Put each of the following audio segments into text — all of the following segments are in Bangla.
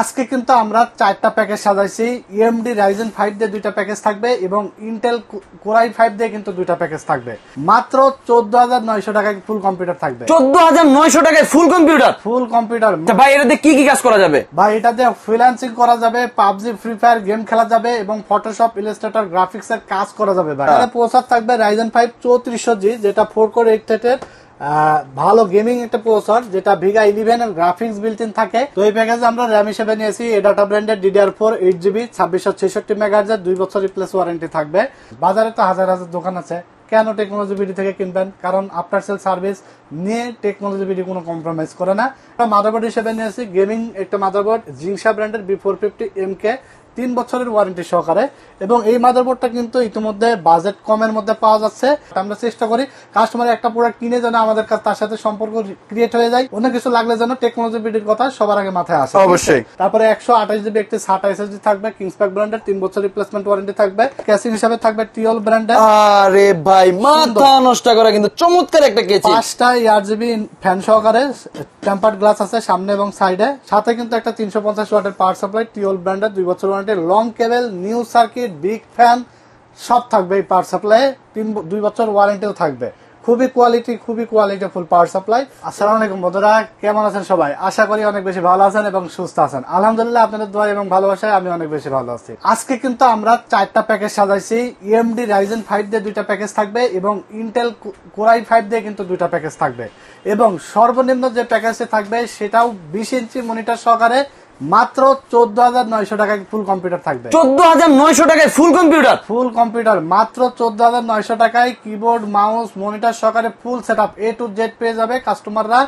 আজকে কিন্তু আমরা চারটা প্যাকেজ সাজাইছি। ইএমডি রাইজেন ফাইভ দিয়ে দুইটা প্যাকেজ থাকবে এবং ইন্টেল কোরাই ফাইভ দিয়ে কিন্তু দুইটা প্যাকেজ থাকবে। মাত্র চোদ্দ হাজার নয়শো টাকায় ফুল কম্পিউটার থাকবে। চোদ্দ হাজার নয়শো টাকায় ফুল কম্পিউটার ফুল কম্পিউটার ভাই এটাতে কি কি কাজ করা যাবে? বা এটাতে ফ্রিল্যান্সিং করা যাবে পাবজি ফ্রি ফায়ার গেম খেলা যাবে এবং ফটোশপ ইলাস্ট্রেটর গ্রাফিক্স এর কাজ করা যাবে ভাই। এখানে প্রসেসর থাকবে রাইজেন ফাইভ চৌত্রিশশো জি যেটা ফোর কোর এইট থেটের ভালো গেমিং একটা প্রসেসর যেটা ভিগা ইলেভেন এর গ্রাফিক্স বিল্ট ইন থাকে। তো এই প্যাকেজে আমরা র্যাম হিসেবে নিয়েছি এডাটা ব্র্যান্ডের ডিডিআর ফোর এইট জিবি ছাব্বিশশো ছেষট্টি মেগাহার্জের দুই বছর রিপ্লেস ওয়ারেন্টি থাকবে। বাজারে তো হাজার হাজার দোকান আছে। কেন টেকনোলজি বিডি থেকে কিনবেন? কারণ আফটার সেল সার্ভিস নিয়ে টেকনোলজি বিডি কোনো কম্প্রোমাইজ করে না। মাদারবোর্ড হিসেবে নিয়েছি গেমিং একটা মাদারবোর্ড জিংসা ব্র্যান্ডের B four fifty M K তিন বছরের ওয়ারেন্টি সহকারে এবং এই মাদারবোর্ডটা কিন্তু ইতিমধ্যে বাজেট কমের মধ্যে পাওয়া যাচ্ছে। আমরা চেষ্টা করি কাস্টমার একটা প্রোডাক্ট কিনে যেন আমাদের কাছে তার সাথে সম্পর্ক ক্রিয়েট হয়ে যায়। অন্য কিছু লাগলে যেন টেকনোলজি বিডির কথা সবার আগে মাথায় আসে। অবশ্যই। তারপরে একশো আঠাশ জিবি একটি সাটা এসএসডি থাকবে কিংসপ্যাক ব্র্যান্ডের তিন বছর রিপ্লেসমেন্ট ওয়ারেন্টি থাকবে। ক্যাসিং হিসাবে থাকবে টিওল ব্র্যান্ডের আরে ভাই মাথা নষ্ট করা কিন্তু চমৎকার একটা কেচি পাঁচটা ইয়ার জিবি ফ্যান সহকারে টেম্পার্ড গ্লাস আছে সামনে এবং সাইডে। সাথে কিন্তু একটা তিনশো পঞ্চাশ ওয়াটের পাওয়ার সাপ্লাই টিওল ব্র্যান্ডের দুই বছর warranty long cable new circuit big fan সব থাকবে এই পাওয়ার সাপ্লাই তিন দুই বছর ওয়ারেন্টিও থাকবে। খুবই কোয়ালিটি খুবই কোয়ালিটি ফুল পাওয়ার সাপ্লাই আসসালামু আলাইকুম বন্ধুরা, কেমন আছেন সবাই? আশা করি অনেক বেশি ভালো আছেন এবং সুস্থ আছেন। আলহামদুলিল্লাহ, আপনাদের দোয়া এবং ভালোবাসায় আমি অনেক বেশি ভালো আছি। আজকে কিন্তু আমরা চারটা প্যাকেজ সাজাইছি। ইএমডি রাইজেন ফাইভ দিয়ে দুইটা প্যাকেজ থাকবে এবং ইন্টেল কোরাই ফাইভ দিয়ে কিন্তু দুইটা প্যাকেজ থাকবে। এবং সর্বনিম্ন যে প্যাকেজটি থাকবে, সেটাও বিশ ইঞ্চি মনিটর সহকারে মাত্র চোদ্দ হাজার নয়শো টাকায় ফুল কম্পিউটার থাকবে। চোদ্দ হাজার নয়শো টাকায় ফুল কম্পিউটার ফুল কম্পিউটার মাত্র চোদ্দ হাজার নয়শো টাকায় কিবোর্ড মাউস মনিটর সহকারে full set up A to Z পেয়ে যাবে কাস্টমাররা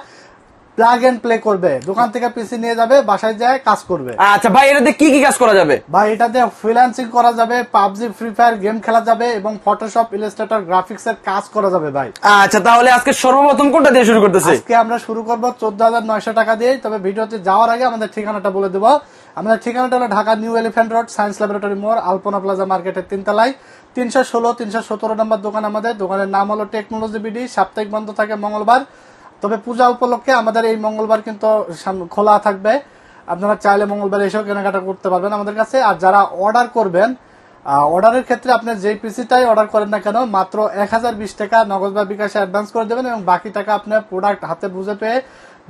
প্লাগ এন্ড প্লে করবে। দোকান থেকে পিসি নিয়ে যাবে বাসায় যায় কাজ করবে। আচ্ছা ভাই এটাতে কি কি কাজ করা যাবে? বা এটাতে ফ্রিল্যান্সিং করা যাবে পাবজি ফ্রি ফায়ার গেম খেলা যাবে এবং ফটোশপ ইলাস্ট্রেটর গ্রাফিক্স এর কাজ করা যাবে ভাই। আচ্ছা তাহলে আজকে সর্বপ্রথম কোনটা দিয়ে শুরু করতেছি? আজকে আমরা শুরু করব চোদ্দ হাজার নয়শো টাকা দিয়ে তবে ভিডিওতে যাওয়ার আগে আমাদের ঠিকানাটা বলে দেবো। আমাদের ঠিকানাটা হলো Dhaka New Elephant Road Science Laboratory মোড় আলপনা প্লাজা মার্কেটের তিনতলায়। তিনশো ষোলো তিনশো সতেরো নম্বর দোকান আমাদের। দোকানের নাম হলো টেকনোলজি বিডি সাপ্তাহিক বন্ধ থাকে মঙ্গলবার। তবে পূজা উপলক্ষে আমাদের এই মঙ্গলবার কিন্তু খোলা থাকবে। আপনারা চাইলে মঙ্গলবার এসেও কেনাকাটা করতে পারবেন আমাদের কাছে। আর যারা অর্ডার করবেন অর্ডারের ক্ষেত্রে আপনি যে পিসিটাই অর্ডার করেন না কেন, মাত্র এক হাজার বিশ টাকা নগদ বা বিকাশে অ্যাডভান্স করে দেবেন এবং বাকি টাকা আপনার প্রোডাক্ট হাতে বুঝে পেয়ে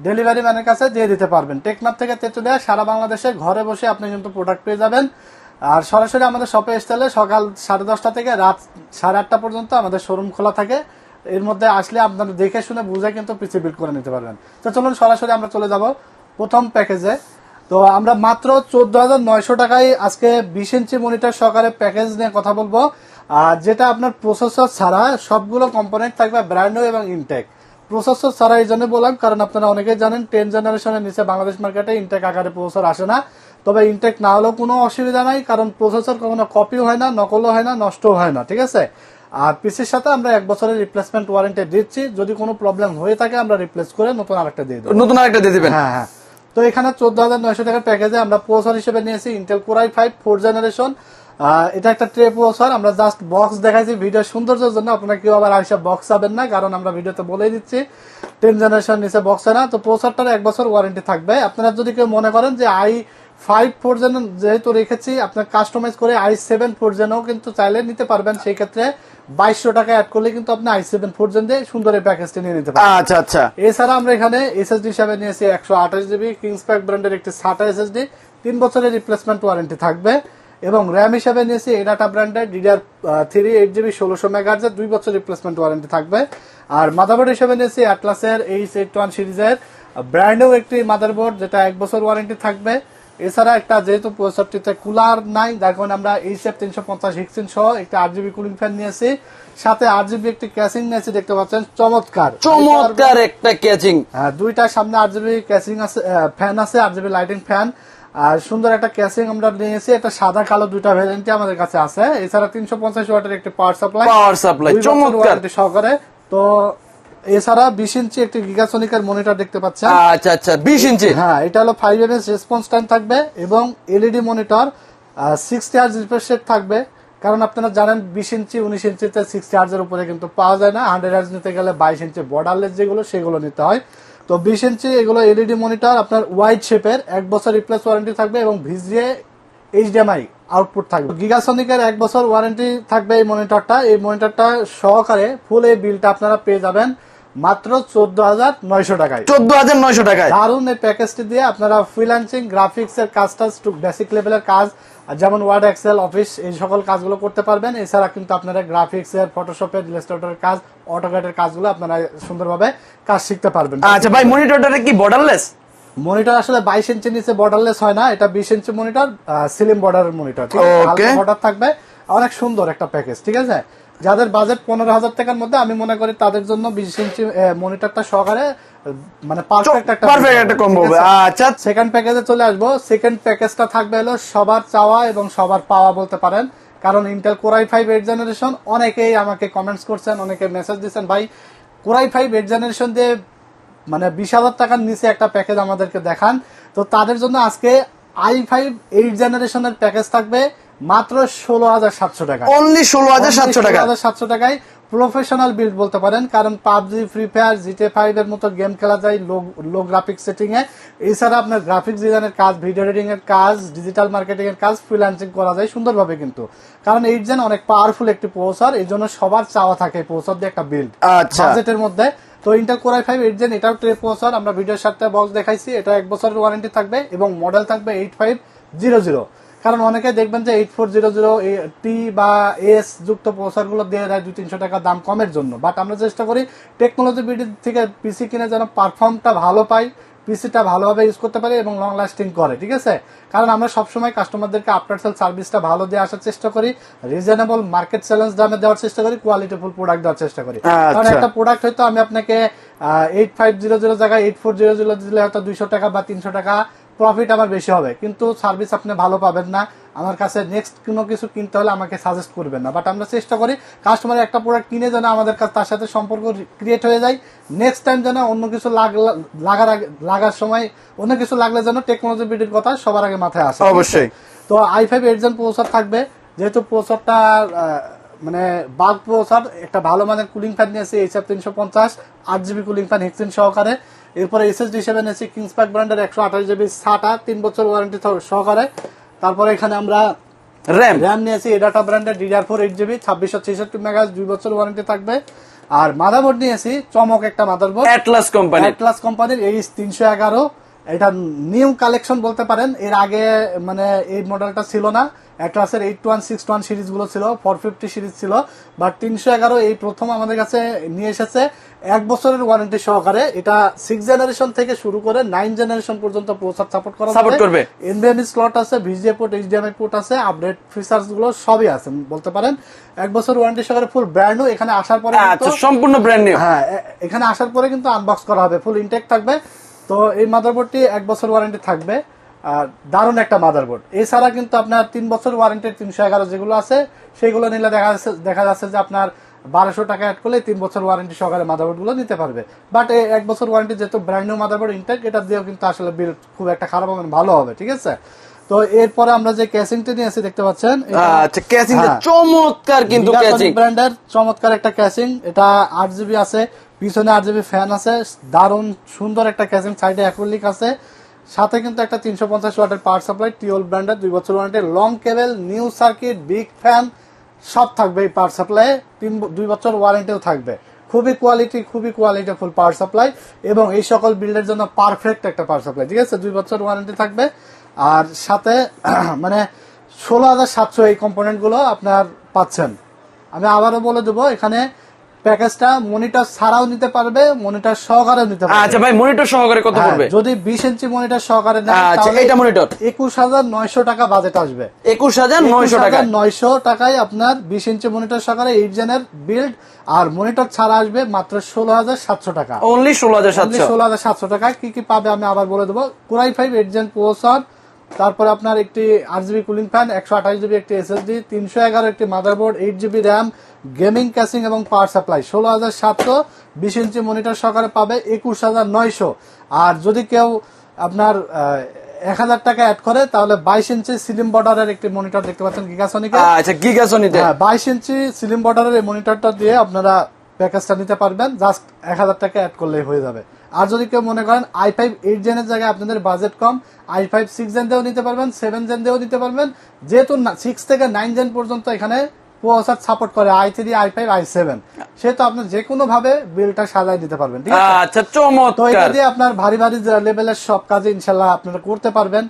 ডেলিভারি ম্যানের কাছে দিয়ে দিতে পারবেন। টেকনাফ থেকে তেতুলিয়া, সারা বাংলাদেশে ঘরে বসে আপনি কিন্তু প্রোডাক্ট পেয়ে যাবেন। আর সরাসরি আমাদের শপে এসলে সকাল সাড়ে দশটা থেকে রাত সাড়ে আটটা পর্যন্ত আমাদের শোরুম খোলা থাকে। এর মধ্যে আসলে আপনারা দেখে শুনে বুঝে কিন্তু পিসি করে নিতে পারবেন। তো চলুন সরাসরি আমরা চলে যাব প্রথম প্যাকেজে তো আমরা মাত্র চোদ্দ হাজার নয়শো টাকায় আজকে বিশ ইঞ্চি মনিটর সহকারে প্যাকেজ নিয়ে কথা বলব। আর যেটা আপনার প্রসেসর ছাড়া সবগুলো কম্পোনেন্ট থাকবে ব্র্যান্ড এবং ইনটেক প্রসেসর ছাড়া এই জন্য বললাম, কারণ আপনারা অনেকেই জানেন টেন জেনারেশনের নিচে বাংলাদেশ মার্কেটে ইনটেক আকারে প্রসেসর আসে না। তবে ইনটেক না হলেও কোনো অসুবিধা নাই, কারণ প্রসেসর কখনো কপিও হয় না, নকলও হয় না, নষ্টও হয় না, ঠিক আছে? আর পিসির সাথে আমরা এক বছরের রিপ্লেসমেন্ট ওয়ারেন্টি দিচ্ছি। যদি কোনো প্রবলেম হয়ে থাকে আমরা রিপ্লেস করে নতুন আরেকটা দিয়ে দেবো। নতুন আরেকটা দিয়ে দিবেন? হ্যাঁ হ্যাঁ। তো এখানে চোদ্দ হাজার নয়শো টাকার প্যাকেজে আমরা প্রসেসর হিসেবে নিয়েছি Intel core i five four generation এটা একটা ট্রে প্রসেসর আমরা জাস্ট বক্স দেখাইছি ভিডিও সৌন্দর্যের জন্য। আপনারা কেউ আবার আইসা বক্স পাবেন না কারণ আমরা ভিডিওতে বলেই দিচ্ছি টেন জেনারেশন নিচে বক্স হয় না। তো প্রসেসরটার এক বছর ওয়ারেন্টি থাকবে। আপনারা যদি কেউ মনে করেন যে আই ফাইভ ফোর জেন যেহেতু রেখেছি আপনার কাস্টমাইজ করে আই সেভেন ফোর জেনও কিন্তু চাইলে নিতে পারবেন। সেই ক্ষেত্রে বাইশশো টাকা অ্যাড করলে কিন্তু আপনি আই সেভেন ফোর জেন দিয়ে সুন্দর এই প্যাকেজটি নিয়ে নিতে পারবেন। আচ্ছা আচ্ছা। এছাড়া আমরা এখানে এসএসডি হিসাবে নিয়েছি একশো আঠাশ জিবি কিংসপ্যাক ব্র্যান্ডের একটি সাটা এসএসডি তিন বছরের রিপ্লেসমেন্ট ওয়ারেন্টি থাকবে। এবং র্যাম হিসাবে নিয়েছি এডাটা ব্র্যান্ডের ডিডিআর থ্রি এইট জিবি ষোলোশো মেগাহার্জের দুই বছর রিপ্লেসমেন্ট ওয়ারেন্টি থাকবে। আর মাদারবোর্ড হিসাবে নিয়েছি অ্যাটলাসের এইচ এইট ওয়ান সিরিজের ব্র্যান্ডেও একটি মাদারবোর্ড যেটা এক বছর ওয়ারেন্টি থাকবে। এছাড়া একটা যেহেতু প্রসেসরটিতে কুলার নাই যার কারণে আমরা এইচ এফ তিনশো পঞ্চাশ হিক্সিন সহ একটা আট জিবি কুলিং ফ্যান নিয়েছি। সাথে আট জিবি একটি ক্যাচিং নিয়েছি দেখতে পাচ্ছেন চমৎকার। চমৎকার একটা ক্যাচিং হ্যাঁ, দুইটা সামনে আট জিবি ক্যাচিং আছে ফ্যান আছে আট জিবি লাইটিং ফ্যান আর সুন্দর একটা ক্যাসিং আমরা নিয়েছি একটা সাদা কালো দুইটা ভ্যারিয়েন্টই আমাদের কাছে আছে। এছাড়া তিনশো পঞ্চাশ ওয়াটের একটি পাওয়ার সাপ্লাই পাওয়ার সাপ্লাই চমৎকার। সহকারে। তো এছাড়া বিশ ইঞ্চি একটি গিগাসনিকের মনিটর দেখতে পাচ্ছেন। আচ্ছা আচ্ছা বিশ ইঞ্চি। হ্যাঁ এটা হলো ফাইভ এম রেসপন্স টাইম থাকবে এবং LED monitor sixty hertz refresh rate থাকবে। কারণ আপনারা জানেন বিশ ইঞ্চি উনিশ ইঞ্চিতে সিক্সটি আর্জের উপরে কিন্তু পাওয়া যায় না। হান্ড্রেড আর্জ নিতে গেলে বাইশ ইঞ্চি বর্ডারলেস যেগুলো সেগুলো নিতে হয়। তো বিশ ইঞ্চি এগুলো এলইডি মনিটর আপনার ওয়াইড শেপের এক বছর রিপ্লেস ওয়ারেন্টি থাকবে এবং ভিজিএ এইচডিএমআই আউটপুট থাকবে। গিগাসনিকের এক বছর ওয়ারেন্টি থাকবে এই মনিটরটা এই মনিটরটা সহকারে ফুল এই বিলটা আপনারা পেয়ে যাবেন। মাত্র চোদ্দ হাজার নয়শো টাকায়। চোদ্দ হাজার নয়শো টাকায়। এই প্যাকেজটি দিয়ে আপনারা ফ্রিল্যান্সিং গ্রাফিক্স এর কাজটা বেসিক লেভেলের কাজ যেমন ওয়ার্ড এক্সেল অফিস এই সকল কাজগুলো করতে পারবেন। এছাড়া কিন্তু আপনারা গ্রাফিক্স এর ফটোশপের ইলাস্ট্রেটরের কাজ অটোক্যাটের কাজগুলো আপনারা সুন্দরভাবে কাজ শিখতে পারবেন। আচ্ছা ভাই মনিটরটা কি বর্ডারলেস মনিটর আসলে বাইশ ইঞ্চি নিচে বর্ডারলেস হয় না এটা বিশ ইঞ্চি মনিটর সিলিম বর্ডারের মনিটর. বর্ডার থাকবে অনেক সুন্দর একটা প্যাকেজ ঠিক আছে? যাদের বাজেট পনেরো হাজার টাকার মধ্যে আমি মনে করি তাদের জন্য বিশ ইঞ্চি মনিটরটা সহকারে মানে পারফেক্ট একটা পারফেক্ট একটা কম্বো হবে। আচ্ছা। সেকেন্ড প্যাকেজে চলে আসব। সেকেন্ড প্যাকেজটা থাকবে হলো সবার চাওয়া এবং সবার পাওয়া বলতে পারেন। কারণ Intel core i five eight generation অনেকেই আমাকে কমেন্টস করছেন অনেকে মেসেজ দিচ্ছেন ভাই কোরাই ফাইভ এইট জেনারেশন দিয়ে মানে বিশ হাজার টাকার নিচে একটা প্যাকেজ আমাদেরকে দেখান। তো তাদের জন্য আজকে আই ফাইভ এইট জেনারেশনের প্যাকেজ থাকবে। মাত্র ষোলো হাজার সাতশো টাকা। অনলি ষোলো হাজার সাতশো টাকা। সাতশো টাকায় প্রফেশনাল বিল্ড বলতে পারেন কারণ PUBG Free Fire GTA five এর মতো গেম খেলা যায় লো লো গ্রাফিক্স সেটিং এ। এছাড়া আপনার গ্রাফিক্স ডিজাইনের কাজ ভিডিও এডিটিং এর কাজ ডিজিটাল মার্কেটিং এর কাজ ফ্রিল্যান্সিং করা যায় সুন্দরভাবে কিন্তু। কারণ এইট জেন অনেক পাওয়ারফুল একটি প্রসেসর এই জন্য সবার চাওয়া থাকে প্রসেসর দিয়ে একটা বিল্ড আচ্ছা। বাজেটের মধ্যে। তো Intel core i five eight gen এটাও ট্রে প্রসেসর আমরা ভিডিওর সাথে বক্স দেখাইছি এটা এক বছরের ওয়ারেন্টি থাকবে এবং মডেল থাকবে এইট ফাইভ জিরো জিরো কারণ অনেকে দেখবেন যে eight four zero zero T বা এস যুক্ত প্রসেসরগুলো দিয়ে দেয় দুই তিনশো টাকা দাম কমের জন্য। বাট আমরা চেষ্টা করি টেকনোলজি বিডি থেকে পিসি কিনে যেন পারফর্মটা ভালো পাই পিসিটা ভালোভাবে ইউজ করতে পারি এবং লং লাস্টিং করে ঠিক আছে? কারণ আমরা সবসময় কাস্টমারদেরকে আফটার সেল সার্ভিসটা ভালো দিয়ে আসার চেষ্টা করি রিজনেবল মার্কেট চ্যালেঞ্জ দামে দেওয়ার চেষ্টা করি কোয়ালিটিফুল প্রোডাক্ট দেওয়ার চেষ্টা করি। কারণ আচ্ছা। একটা প্রোডাক্ট হয়তো আমি আপনাকে এইট ফাইভ জিরো জিরো জায়গায় এইট ফোর জিরো জিরো দিলে হয়তো দুইশো টাকা বা তিনশো টাকা প্রফিট আমার বেশি হবে। কিন্তু সার্ভিস আপনি ভালো পাবেন না। আমার কাছে নেক্সট কোনো কিছু কিনতে হলে আমাকে সাজেস্ট করবেন না। বাট আমরা চেষ্টা করি কাস্টমার একটা প্রোডাক্ট কিনে যেন আমাদের কাছে তার সাথে সম্পর্ক ক্রিয়েট হয়ে যায়। নেক্সট টাইম যেন অন্য কিছু লাগ- লাগার আগে লাগার সময় অন্য কিছু লাগলে যেন টেকনোলজি বিডির কথা সবার আগে মাথায় আসে। অবশ্যই। তো I five eight gen processor থাকবে। যেহেতু প্রসেসরটা মানে বাল্ক প্রসেসর একটা ভালো মানের কুলিং ফ্যান নিয়েছি এইচএফ তিনশো পঞ্চাশ। আট জিবি কুলিং ফ্যান হেক্সিন সহকারে। এরপরে এসএসডি হিসেবে নিয়েছি কিংস পার্ক ব্র্যান্ডের একশো আঠাশ জিবি সাটা তিন বছর ওয়ারেন্টি সহকারে। তারপরে এখানে আমরা র্যাম র্যাম নিয়েছি এডাটা ব্র্যান্ডের ডিডার ফোর এইট জিবি ছাব্বিশশো ছেষট্টি মেগাজ দুই বছর ওয়ারেন্টি থাকবে। আর মাদারবোর্ড নিয়েছি চমক একটা মাদারবোর্ড অ্যাটলাস কোম্পানি অ্যাটলাস কোম্পানির এইচ তিনশো এগারো এটা নিউ কালেকশন বলতে পারেন। এর আগে মানে এই মডেলটা ছিল না। অ্যাটলাসের এইট ওয়ান সিক্স ওয়ান সিরিজগুলো ছিল ফোর ফিফটি সিরিজ ছিল বাট তিনশো এগারো এই প্রথম আমাদের কাছে নিয়ে এসেছে। এক বছরের ওয়ারেন্টি সহকারে। এটা সিক্স জেনারেশন থেকে শুরু করে নাইন জেনারেশন পর্যন্ত প্রসার সাপোর্ট করা Support করবে। এনবিএমই স্লট আছে ভিজিএ পোর্ট এইচডিএমআই পোর্ট আছে আপডেট ফিচার্সগুলো সবই আছে বলতে পারেন। এক বছর ওয়ারেন্টি সহকারে ফুল ব্র্যান্ড এখানে আসার পরে আচ্ছা সম্পূর্ণ ব্র্যান্ড নিউ হ্যাঁ এখানে আসার পরে কিন্তু আনবক্স করা হবে। ফুল ইনটেক থাকবে। তো এই মাদারবোর্ডটি এক বছর ওয়ারেন্টি থাকবে আর দারুণ একটা মাদারবোর্ড এছাড়া কিন্তু আপনার তিন বছর ওয়ারেন্টির তিনশো এগারো যেগুলো আছে সেগুলো নিলে দেখা যাচ্ছে দেখা যাচ্ছে যে আপনার বারোশো টাকা অ্যাড করলে তিন বছর ওয়ারেন্টি সহকারে মাদারবোর্ডগুলো নিতে পারবে। বাট এই এক বছর ওয়ারেন্টি যেহেতু ব্র্যান্ড নিউ মাদারবোর্ড ইনটেক এটা দিয়েও কিন্তু আসলে বিল খুব একটা খারাপ হবে ভালো হবে ঠিক আছে? তো এরপরে আমরা যে ক্যাসিংটি নিয়েছি দেখতে পাচ্ছেন আচ্ছা ক্যাচিং হ্যাঁ। চমৎকার কিন্তু ক্যাচিং ব্র্যান্ডের চমৎকার একটা ক্যাচিং এটা আট জিবি আছে পিছনে আট জিবি ফ্যান আছে, দারুণ, সুন্দর একটা ক্যাচিং সাইডে অ্যাক্রিলিক আছে। সাথে কিন্তু একটা তিনশো পঞ্চাশ ওয়াটের পাওয়ার সাপ্লাই টিওল ব্র্যান্ডের দুই বছর warranty long cable new circuit big fan সব থাকবে এই পাওয়ার সাপ্লাই তিন দুই বছর ওয়ারেন্টিও থাকবে। খুবই কোয়ালিটি খুবই কোয়ালিটি ফুল পাওয়ার সাপ্লাই এবং এই সকল বিল্ডের জন্য পারফেক্ট একটা পাওয়ার সাপ্লাই ঠিক আছে? দুই বছর ওয়ারেন্টি থাকবে। আর সাথে মানে ষোলো হাজার সাতশো এই কম্পোনেন্টগুলো আপনার পাচ্ছেন। আমি আবারও বলে দেবো, এখানে প্যাকেজটা মনিটর ছাড়াও নিতে পারবে মনিটর সহকারেও নিতে পারবে। আচ্ছা ভাই মনিটর সহকারে কত হ্যাঁ, পড়বে? যদি বিশ ইঞ্চি মনিটর সহকারে নেন আচ্ছা, তাহলে এটা হাজার নয়শো টাকা বাজেট আসবে। একুশ হাজার নয়শো টাকা নয়শো টাকায় আপনার বিশ ইঞ্চি মনিটর সহকারে এইট জেনের বিল্ড আর মনিটর ছাড়া আসবে মাত্র ষোলো হাজার সাতশো টাকা। অনলি ষোলো হাজার সাতশো। ষোলো হাজার সাতশো টাকা কি কি পাবে আমি আবার বলে দেবো। Core i five eight gen processor তারপরে আপনার একটি আট জিবি কুলিং ফ্যান একশো আঠাশ জিবি একটি এসএসডি তিনশো এগারো একটি motherboard eight GB RAM gaming casing এবং পাওয়ার সাপ্লাই। ষোলো হাজার সাতশো বিশ ইঞ্চি মনিটর সহকারে পাবে একুশ হাজার নয়শো। আর যদি কেউ আপনার এক হাজার টাকা অ্যাড করে তাহলে বাইশ ইঞ্চি সিলিম বর্ডারের একটি মনিটর দেখতে পাচ্ছেন গিগাসনিকে। আচ্ছা গিগাসনিতে? হ্যাঁ বাইশ ইঞ্চি সিলিম বর্ডারের এই মনিটরটা দিয়ে আপনারা প্যাকেজটা নিতে পারবেন। জাস্ট এক হাজার টাকা অ্যাড করলেই হয়ে যাবে। আর যদি কেউ মনে করেন আই ফাইভ এইট জেনের জায়গায় আপনাদের বাজেট কম আই ফাইভ সিক্স জেন দিয়েও নিতে পারবেন সেভেন জেন দিয়েও নিতে পারবেন যেহেতু সিক্স থেকে নাইন জেন পর্যন্ত এখানে প্রসেসর সাপোর্ট করে I three I five I seven সেহেতু আপনি যে কোনো ভাবে বিলটা সাজাই দিতে পারবেন ঠিক আছে? আচ্ছা তো এটা চমৎকার দিয়ে আপনার ভারী ভারী লেভেলের সব কাজে ইনশাল্লাহ আপনারা করতে পারবেন।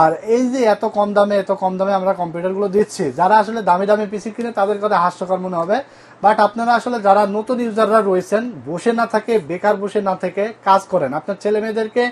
আর এই যে এত কম দামে এত কম দামে আমরা কম্পিউটারগুলো দিচ্ছি যারা আসলে দামি দামি পিসি কিনে তাদের কথা হাস্যকর মনে হবে। বাট আপনারা আসলে যারা নতুন ইউজাররা রয়েছেন বসে না থাকে বেকার বসে না থেকে কাজ করেন। আপনার ছেলে মেয়েদেরকে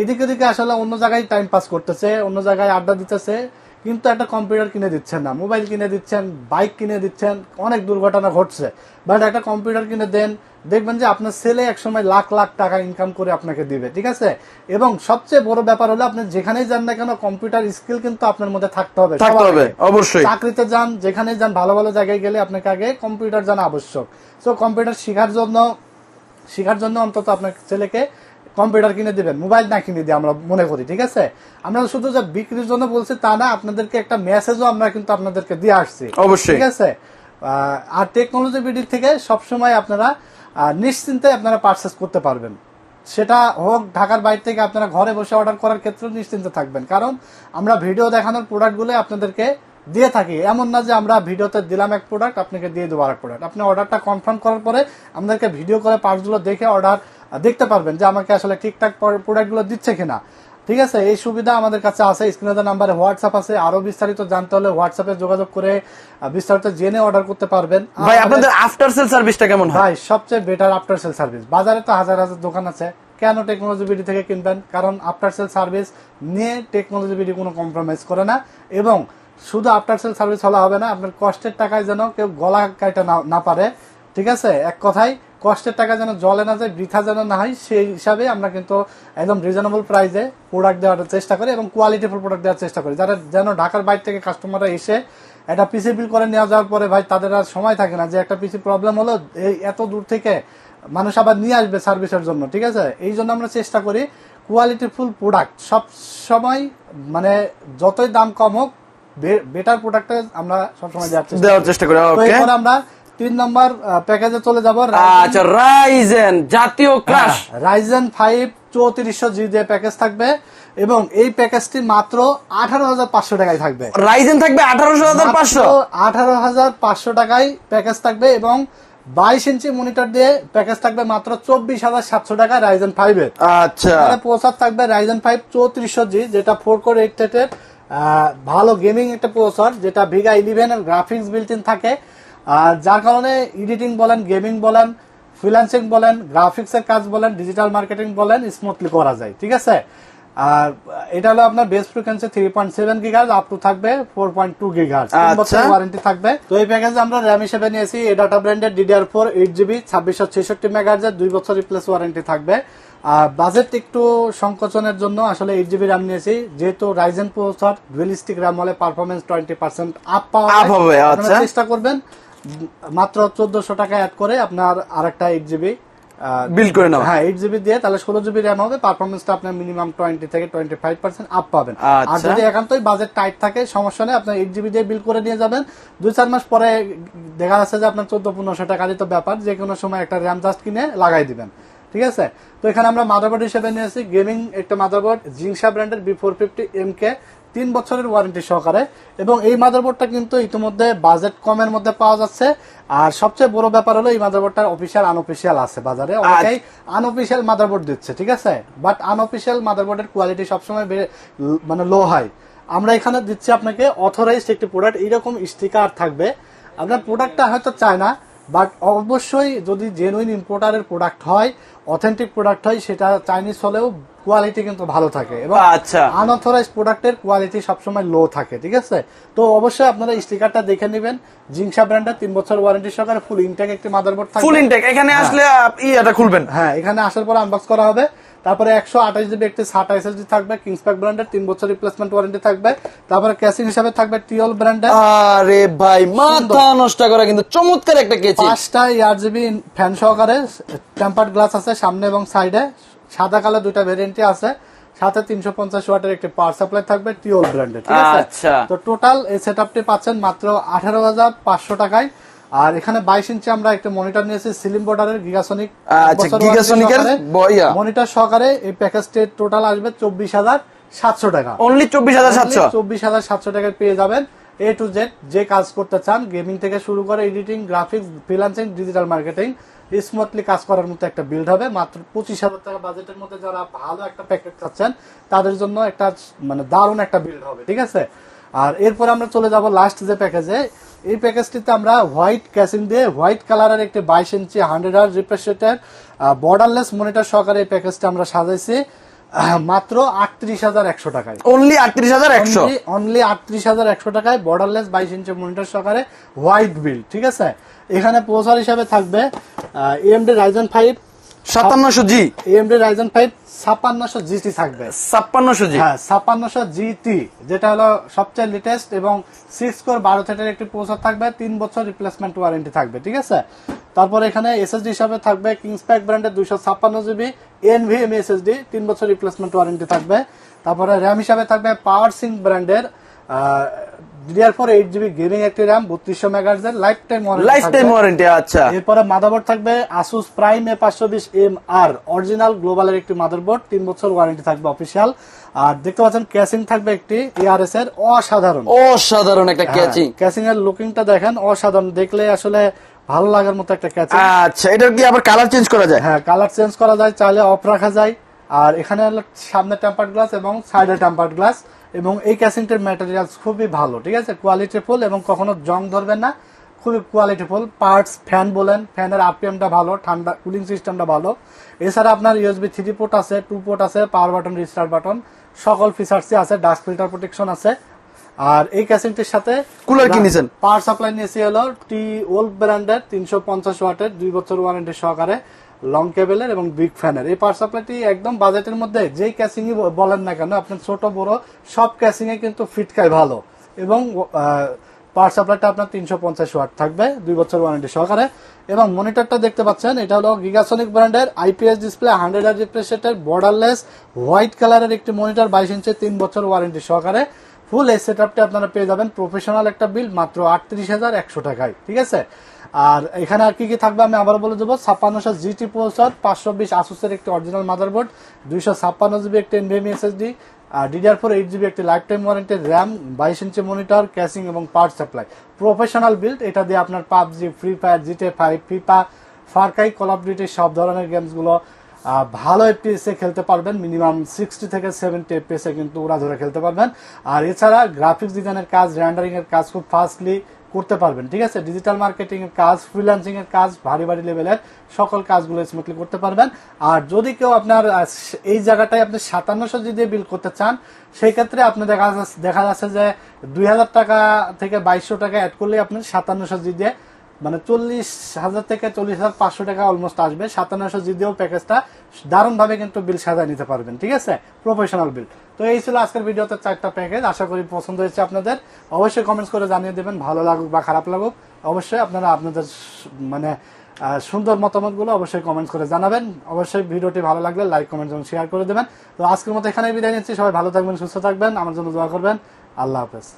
এদিকে ওদিকে আসলে অন্য জায়গায় টাইম পাস করতেছে অন্য জায়গায় আড্ডা দিতেছে। কিন্তু একটা কম্পিউটার কিনে দিচ্ছেন না। মোবাইল কিনে দিচ্ছেন বাইক কিনে দিচ্ছেন অনেক দুর্ঘটনা ঘটছে। বাট একটা কম্পিউটার কিনে দেন দেখবেন যে আপনার ছেলে একসময় লাখ লাখ টাকা ইনকাম করে আপনাকে দিবে ঠিক আছে? এবং সবচেয়ে বড় ব্যাপার হলো আপনি যেখানেই যান না কেন কম্পিউটার স্কিল কিন্তু আপনার মধ্যে থাকতে হবে। থাকতে হবে অবশ্যই। চাকরিতে যান যেখানে যান ভালো ভালো জায়গায় গেলে আপনাকে আগে কম্পিউটার জানা আবশ্যক। সো কম্পিউটার শেখার জন্য শেখার জন্য অন্তত আপনার ছেলেকে কম্পিউটার কিনে দিবেন মোবাইল না কিনে দিয়ে আমরা মনে করি ঠিক আছে? আমরা শুধু যে বিক্রির জন্য বলছি তা না আপনাদেরকে একটা মেসেজও আমরা কিন্তু আপনাদেরকে দিয়ে আসছি। অবশ্যই। ঠিক আছে? আর টেকনোলজি বিডির থেকে সবসময় আপনারা নিশ্চিন্তে আপনারা পারচেস করতে পারবেন। সেটা হোক ঢাকার বাইরে থেকে আপনারা ঘরে বসে অর্ডার করার ক্ষেত্রেও নিশ্চিন্তে থাকবেন। কারণ আমরা ভিডিও দেখানোর প্রোডাক্টগুলো আপনাদেরকে দিয়ে থাকি। এমন না যে আমরা ভিডিওতে দিলাম এক প্রোডাক্ট আপনাকে দিয়ে দেবো আরেক প্রোডাক্ট আপনি অর্ডারটা কনফার্ম করার পরে আমাদেরকে ভিডিও করে পার্টসগুলো দেখে অর্ডার দেখতে পারবেন যে আমাকে আসলে ঠিকঠাক প্রোডাক্টগুলো দিচ্ছে কিনা। ঠিক আছে? এই সুবিধা আমাদের কাছে আছে। স্ক্রিনে নাম্বারে হোয়াটসঅ্যাপ আছে। আরও বিস্তারিত জানতে হলে হোয়াটসঅ্যাপে যোগাযোগ করে বিস্তারিত জেনে অর্ডার করতে পারবেন। ভাই আপনাদের আফটার সেল সার্ভিসটা কেমন ভাই সবচেয়ে বেটার আফটার সেল সার্ভিস বাজারে তো হাজার হাজার দোকান আছে। কেন টেকনোলজি বিডি থেকে কিনবেন? কারণ আফটার সেল সার্ভিস নিয়ে টেকনোলজি বিডি কোনো কম্প্রোমাইজ করে না। এবং শুধু আফটার সেল সার্ভিস হলে হবে না আপনার কষ্টের টাকায় যেন কেউ গলা কাটা না- না পারে। ঠিক আছে? এক কথায় কষ্টের টাকা যেন জলে না যায় বৃথা যেন না হয় সেই হিসাবে আমরা কিন্তু একদম রিজনেবল প্রাইসে প্রোডাক্ট দেওয়ার চেষ্টা করি এবং কোয়ালিটিফুল প্রোডাক্ট দেওয়ার চেষ্টা করি। যারা যেন ঢাকার বাইরে থেকে কাস্টমাররা এসে একটা পিসি বিল করে নেওয়া যাওয়ার পরে ভাই তাদের আর সময় থাকে না যে একটা পিসি প্রবলেম হলো এই এত দূর থেকে মানুষ আবার নিয়ে আসবে সার্ভিসের জন্য ঠিক আছে? এই জন্য আমরা চেষ্টা করি কোয়ালিটিফুল প্রোডাক্ট সব সময় মানে যতই দাম কম হোক বেটার প্রোডাক্টে আমরা সবসময় দেওয়ার চেষ্টা করি। আমরা তিন নম্বর প্যাকেজে চলে যাব আচ্ছা রাইজেন জাতীয় ক্রাশ রাইজেন ফাইভ চৌত্রিশশো জি দিয়ে প্যাকেজ থাকবে এবং এই প্যাকেজটি মাত্র আঠারো হাজার পাঁচশো টাকায় থাকবে। রাইজেন থাকবে আঠারোশো হাজার পাঁচশো? আঠারো হাজার পাঁচশো টাকায় প্যাকেজ থাকবে এবং বাইশ ইঞ্চি মনিটর দিয়ে প্যাকেজ থাকবে মাত্র চব্বিশ হাজার সাতশো টাকা রাইজেন ফাইভের আচ্ছা। এখানে প্রসার থাকবে রাইজেন ফাইভ চৌত্রিশশো জি যেটা ফোর কোর এইট ভালো গেমিং একটা প্রসেসর যেটা ভিগা ইলেভেন এর গ্রাফিক্স বিল্ট ইন থাকে। আর যার কারণে এডিটিং বলেন গেমিং বলেন ফ্রিল্যান্সিং বলেন গ্রাফিক্স এর কাজ বলেন ডিজিটাল মার্কেটিং বলেন স্মুথলি করা যায় ঠিক আছে আর এটা হলো আপনার base frequency three point seven gigahertz up to থাকবে ফোর পয়েন্ট টু গিগার্স। বছর ওয়ারেন্টি থাকবে তো এই প্যাকেজে আমরা র্যাম হিসেবে নিয়েছি এই ডাটা ব্র্যান্ডের ডিডিআর ফোর এইট জিবি ছাব্বিশশো ছেষট্টি মেগাহার্জের দুই বছর রিপ্লেস ওয়ারেন্টি থাকবে আর বাজেট একটু সংকোচনের জন্য আসলে এইট জিবি র্যাম নিয়েছি যেহেতু রাইজেন প্রসেসর রিয়েলিস্টিক র্যাম হলে পারফরমেন্স টোয়েন্টি পার্সেন্ট আপ পাওয়া আচ্ছা। চেষ্টা করবেন মাত্র চোদ্দশো টাকা অ্যাড করে আপনার আরেকটা এইট জিবি বিল করে নাও হ্যাঁ এইট জিবি দিয়ে তাহলে ষোলো জিবি র্যাম হবে। পারফরমেন্সটা আপনার মিনিমাম টোয়েন্টি থেকে টোয়েন্টি ফাইভ পার্সেন্ট আপ পাবেন। আর আচ্ছা। যদি একান্তই বাজেট টাইট থাকে সমস্যা নেই আপনার এইট জিবি দিয়ে বিল করে নিয়ে যাবেন। দুই চার মাস পরে দেখা যাচ্ছে যে আপনার চোদ্দ পনেরোশো টাকারই তো ব্যাপার যে কোনো সময় একটা র্যাম জাস্ট কিনে লাগাই দিবেন। ঠিক আছে? তো এখানে আমরা মাদারবোর্ড হিসেবে নিয়েছি। গেমিং একটা মাদারবোর্ড জিংসা ব্র্যান্ডের B four fifty M K তিন বছরের ওয়ারেন্টি সহকারে এবং এই মাদারবোর্ডটা কিন্তু ইতিমধ্যে বাজেট কমের মধ্যে পাওয়া যাচ্ছে। আর সবচেয়ে বড় ব্যাপার হলো এই মাদারবোর্ডটার অফিসিয়াল আনঅফিসিয়াল আছে বাজারে। অনেকেই আনঅফিসিয়াল মাদারবোর্ড দিচ্ছে ঠিক আছে? বাট আনঅফিসিয়াল মাদারবোর্ডের কোয়ালিটি সবসময় মানে লো হয়। আমরা এখানে দিচ্ছি আপনাকে অথরাইজড একটি প্রোডাক্ট এইরকম স্টিকার থাকবে। আপনার প্রোডাক্টটা হয়তো চায় না বাট অবশ্যই যদি জেনুইন ইম্পোর্টারের প্রোডাক্ট হয় অথেন্টিক প্রোডাক্ট হয় সেটা চাইনিজ হলেও কোয়ালিটি কিন্তু ভালো থাকে এবং আচ্ছা। আনঅথরাইজ প্রোডাক্টের কোয়ালিটি সবসময় লো থাকে ঠিক আছে? তো অবশ্যই আপনারা স্টিকারটা দেখে নেবেন। জিংসা ব্র্যান্ডের তিন বছর ওয়ারেন্টি সহকারে ফুল ইনটেক একটি মাদারবোর্ড থাকে ফুল ইনটেক এখানে আসলে আপনি ই এটা খুলবেন। হ্যাঁ এখানে আসার পর আনবক্স করা হবে। তারপরে একশো আঠাশ জিবি একটি সাটা এসএসডি থাকবে কিংসপ্যাক ব্র্যান্ডের তিন বছর রিপ্লেসমেন্ট ওয়ারেন্টি থাকবে। তারপরে ক্যাসিং হিসাবে থাকবে টিওল ব্র্যান্ডের আরে ভাই মাথা নষ্ট করা কিন্তু চমৎকার একটা কেচি পাঁচটা ইয়ার জিবি ফ্যান সহকারে টেম্পার্ড গ্লাস আছে সামনে এবং সাইডে সাদা কালো দুইটা ভেরিয়েন্টই আছে। সাথে তিনশো পঞ্চাশ ওয়াটের একটি পাওয়ার সাপ্লাই থাকবে টিওল ব্র্যান্ডের ঠিক আছে? আচ্ছা। তো টোটাল এই সেট আপটি পাচ্ছেন মাত্র আঠারো হাজার পাঁচশো টাকায়। আর এখানে বাইশ ইঞ্চি আমরা একটা মনিটর নিয়েছি সিলিম বর্ডারের গিগাসনিক ইয়া। মনিটর সহকারে এই প্যাকেজটি টোটাল আসবে চব্বিশ হাজার সাতশো টাকা। অনলি চব্বিশ হাজার সাতশো? চব্বিশ হাজার সাতশো টাকায় পেয়ে যাবেন। এ টু জেড যে কাজ করতে চান গেমিং থেকে শুরু করে editing graphics freelancing digital marketing smoothly কাজ করার মতো একটা বিল্ড হবে। মাত্র পঁচিশ হাজার টাকা বাজেটের মধ্যে যারা ভালো একটা প্যাকেজ চাচ্ছেন তাদের জন্য একটা মানে দারুণ একটা বিল্ড হবে ঠিক আছে? আর এরপর আমরা চলে যাব লাস্ট যে প্যাকেজে এই প্যাকেজটিতে আমরা হোয়াইট ক্যাসিং দিয়ে হোয়াইট কালারের একটি বাইশ ইঞ্চি হান্ড্রেড আর রিপ্রেসেটের বর্ডারলেস মনিটর সহকারে এই প্যাকেজটা আমরা সাজাইছি মাত্র আটত্রিশ হাজার একশো টাকায়। অনলি আটত্রিশ হাজার একশো? অনলি আটত্রিশ হাজার একশো টাকায় বর্ডারলেস বাইশ ইঞ্চি মনিটর সহকারে হোয়াইট বিল ঠিক আছে? এখানে প্রসার হিসাবে থাকবে এমডি রাইজন ফাইভ সাতান্নশো জি এমডি রাইজন ফাইভ ছাপ্পান্নশো জিটি থাকবে। ছাপ্পান্নশো জি হ্যাঁ ছাপ্পান্নশো জিটি যেটা হলো সবচেয়ে লেটেস্ট এবং সিক্স কোর বারো থ্রেডের একটি প্রসার থাকবে তিন বছর রিপ্লেসমেন্ট ওয়ারেন্টি থাকবে ঠিক আছে? তারপর এখানে এসএসডি হিসাবে থাকবে কিংসপ্যাক ব্র্যান্ডের দুইশো ছাপ্পান্ন জিবি এনভিএম এসএসডি তিন বছর রিপ্লেসমেন্ট ওয়ারেন্টি থাকবে। তারপরে র্যাম হিসাবে থাকবে পাওয়ার সিং ব্র্যান্ডের DDR four eight GB gaming একটি র্যাম বত্রিশশো life time life time warranty আচ্ছা। এরপরে মাদারবোর্ড থাকবে আসুস প্রাইম এ পাঁচশো বিশ এম আর অরিজিনাল গ্লোবালের একটি মাদারবোর্ড তিন বছর ওয়ারেন্টি থাকবে অফিসিয়াল আর দেখতে পাচ্ছেন থাকবে একটি এআরএস এর অসাধারণ। অসাধারণ একটা ক্যাচিং ক্যাসিং এর লুকিংটা দেখেন অসাধারণ। দেখলে আসলে ভালো লাগার মতো একটা ক্যাচিং আচ্ছা এটার কি আবার কালার চেঞ্জ করা যায়? হ্যাঁ কালার চেঞ্জ করা যায় চাইলে অফ রাখা যায়। আর এখানে সামনে টেম্পার্ড গ্লাস এবং সাইডে টেম্পার্ড গ্লাস এবং এই ক্যাসিংটার ম্যাটেরিয়াল খুবই ভালো ঠিক আছে? কোয়ালিটি ফুল এবং কখনো জং ধরবেন না। খুবই কোয়ালিটি ফুল পার্টস ফ্যান বলেন ফ্যানের আরপিএমটা ভালো ঠান্ডা কুলিং সিস্টেমটা ভালো। এছাড়া আপনার ইউএসবি থ্রি পোর্ট আছে টু পোর্ট আছে পাওয়ার বাটন রিস্টার্ট বাটন সকল ফিচার্সই আছে ডাস্ট ফিল্টার প্রোটেকশন আছে। আর এই ক্যাসিংটির সাথে Cooler কি নিছেন? পাওয়ার সাপ্লাই নিয়েছি হলো টি ওল্ড ব্র্যান্ডের তিনশো পঞ্চাশ ওয়াটের দুই বছর ওয়ারেন্টি সহকারে। লং কেবেলের এবং বিগ ফ্যানের এই পাওয়ার সাপ্লাইটি একদম বাজেটের মধ্যে যেই ক্যাসিং বলেন না কেন, আপনার ছোট, বড়, সব ক্যাসিং এ কিন্তু ফিটকায় ভালো। এবং পাওয়ার সাপ্লাইটা আপনার তিনশো পঞ্চাশ ওয়াট থাকবে, দুই বছর ওয়ারেন্টি সহকারে। এবং মনিটরটা দেখতে পাচ্ছেন, এটা হলো গিগাসনিক ব্র্যান্ডের আইপিএস ডিসপ্লে হান্ড্রেড আর রিফ্রেশের বর্ডারলেস হোয়াইট কালারের একটি মনিটর বাইশ ইঞ্চি, তিন বছর ওয়ারেন্টি সহকারে। ফুল এই সেট আপনারা পেয়ে যাবেন প্রফেশনাল একটা বিল মাত্র আটত্রিশ হাজার একশো টাকায়। ঠিক আছে? আর এখানে আর কি কি থাকবে আমি আবার বলে দেবো। ছাপ্পান্নশো জিটি প্রসেসর, পাঁচশো বিশ আসুসের একটি অরিজিনাল মাদারবোর্ড দুইশো ছাপ্পান্ন জিবি একটি এনভিএমি এসএসডি আর ডিডিআর ফোর এইট জিবি একটি লাইফ টাইম ওয়ারেন্টি র্যাম বাইশ ইঞ্চি মনিটর ক্যাসিং এবং পাওয়ার সাপ্লাই প্রফেশনাল বিল্ড এটা দিয়ে আপনার PUBG Free Fire GTA five FIFA Far Cry Call of Duty সব ধরনের গেমসগুলো ভালো এফপিএসে খেলতে পারবেন। মিনিমাম সিক্সটি থেকে সেভেন্টি এফপিএসে কিন্তু ওরা ধরে খেলতে পারবেন। আর এছাড়া গ্রাফিক্স ডিজাইনের কাজ র্যান্ডারিংয়ের কাজ খুব ফাস্টলি করতে পারবেন, ঠিক আছে? ডিজিটাল মার্কেটিং এর কাজ ফ্রিল্যান্সিং এর কাজ, ভারী ভারী লেভেলের সকল কাজগুলো স্মুথলি করতে পারবেন। আর যদি কেউ আপনার এই জায়গাটায় আপনি সাতান্নশো যদি বিল করতে চান, সেই ক্ষেত্রে আপনি দেখা যাচ্ছে দেখা যাচ্ছে যে দুই হাজার টাকা থেকে বাইশশো টাকা অ্যাড করলে আপনি সাতান্নশো জি দিয়ে মানে চল্লিশ হাজার থেকে চল্লিশ হাজার পাঁচশো টাকা অলমোস্ট আসবে। সাতান্নশো জি দিয়েও প্যাকেজটা দারুণভাবে কিন্তু বিল সাজায় নিতে পারবেন, ঠিক আছে? প্রফেশনাল বিল তো এই ছিল আজকের ভিডিওতে চারটা প্যাকেজ আশা করি পছন্দ হয়েছে আপনাদের। অবশ্যই কমেন্টস করে জানিয়ে দেবেন, ভালো লাগুক বা খারাপ লাগুক। অবশ্যই আপনারা আপনাদের মানে সুন্দর মতামতগুলো অবশ্যই কমেন্টস করে জানাবেন। অবশ্যই ভিডিওটি ভালো লাগলে লাইক কমেন্ট এবং শেয়ার করে দেবেন। তো আজকের মতো এখানে বিদায় নিচ্ছি। সবাই ভালো থাকবেন, সুস্থ থাকবেন। আমার জন্য দোয়া করবেন। আল্লাহ হাফেজ।